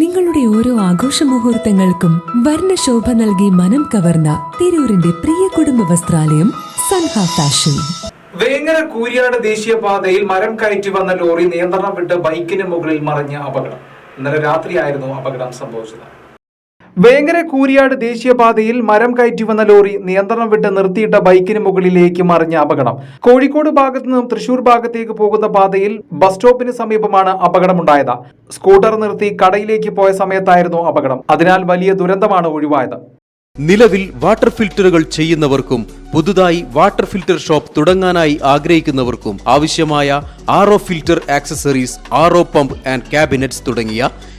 നിങ്ങളുടെ ഓരോ ആഘോഷ മുഹൂർത്തങ്ങൾക്കും വർണശോഭ നൽകി മനം കവർന്ന തിരൂരിന്റെ പ്രിയ കുടുംബ വസ്ത്രാലയം സൻഹ ഫാഷൻ. വേങ്ങര കൂരിയാട് ദേശീയപാതയിൽ മരം കയറ്റി വന്ന ലോറി നിയന്ത്രണം വിട്ട് ബൈക്കിന് മുകളിൽ മറിഞ്ഞ അപകടം. ഇന്നലെ രാത്രിയായിരുന്നു അപകടം സംഭവിച്ചത്. വേങ്ങര കൂരിയാട് ദേശീയപാതയിൽ മരം കയറ്റി വന്ന ലോറി നിയന്ത്രണം വിട്ട് നിർത്തിയിട്ട ബൈക്കിന് മുകളിലേക്ക് മറിഞ്ഞ അപകടം. കോഴിക്കോട് ഭാഗത്തു നിന്നും തൃശൂർ ഭാഗത്തേക്ക് പോകുന്ന പാതയിൽ ബസ് സ്റ്റോപ്പിന് സമീപമാണ് അപകടമുണ്ടായത്. സ്കൂട്ടർ നിർത്തി കടയിലേക്ക് പോയ സമയത്തായിരുന്നു അപകടം. അതിനാൽ വലിയ ദുരന്തമാണ് ഒഴിവായത്. നിലവിൽ വാട്ടർ ഫിൽറ്ററുകൾ ചെയ്യുന്നവർക്കും പുതുതായി വാട്ടർ ഫിൽറ്റർ ഷോപ്പ് തുടങ്ങാനായി ആഗ്രഹിക്കുന്നവർക്കും ആവശ്യമായ R filter accessories R pump and cabinets തുടങ്ങിയ